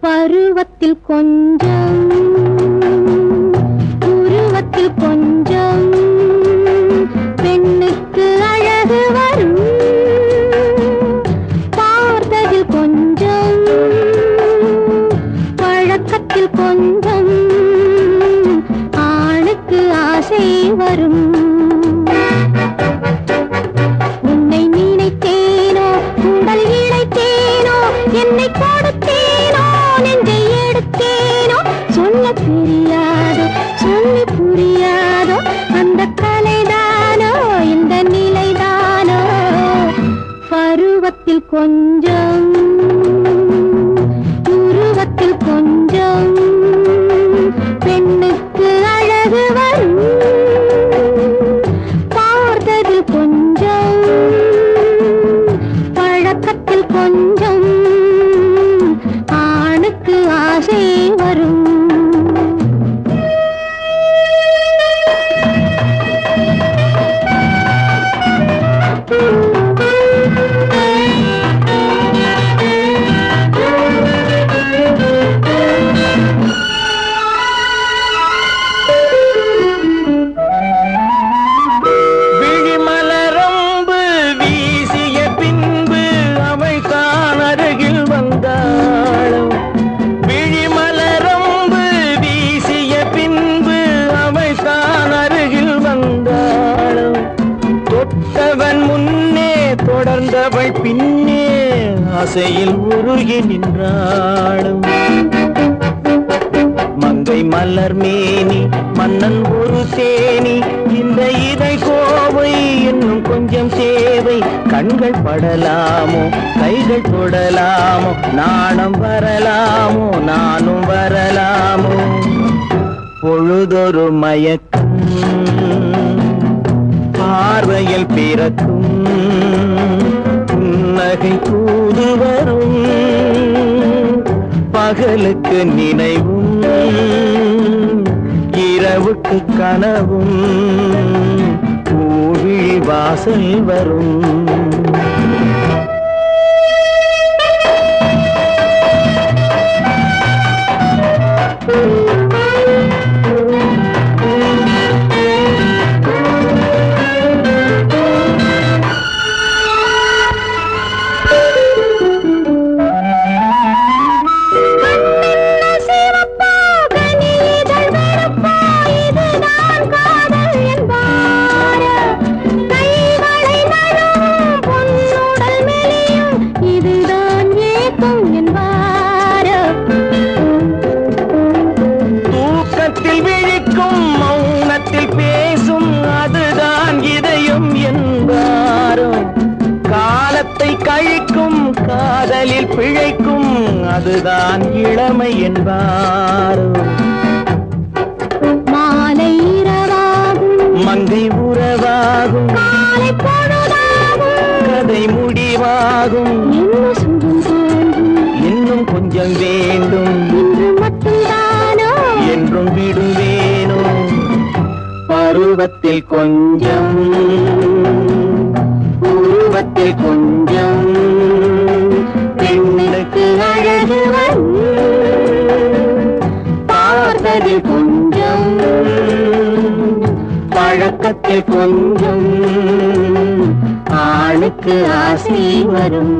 பருவத்தில் கொஞ்சம் உருவத்தில் கொஞ்சம் பெண்ணுக்கு அழகு வரும். பார்த்ததில் கொஞ்சம் பழக்கத்தில் கொஞ்சம் ஆணுக்கு ஆசை வரும். தொடர்ந்தவள் பின்னே அசையில் உருகி நின்றாளும் மங்கை மலர் மேனி மன்னன் ஒரு தேனி இந்த இதை கோவை இன்னும் கொஞ்சம் சேவை கண்கள் படலாமோ கைகள் தொடலாமோ நாணம் வரலாமோ நானும் வரலாமோ. பொழுதொரு மயக்கம் பார்வையில் பிறக்கும். புன்னகை தூது வரும். பகலுக்கு நினைவும் இரவுக்கு கனவும் பூவிழி வாசல் வரும். காதலில் பிழைக்கும் அதுதான் இளமை என்பாரும் மாலை மங்கை உறவாகும். கதை முடிவாகும். இன்னும் கொஞ்சம் வேண்டும். என்றும் விடுவேனோ? பருவத்தில் கொஞ்சம். உருவத்தில் கொஞ்சம். பழக்கத்தில் கொஞ்சம் பழக்கத்தில் கொஞ்சம் ஆளுக்கு ஆசை வரும்.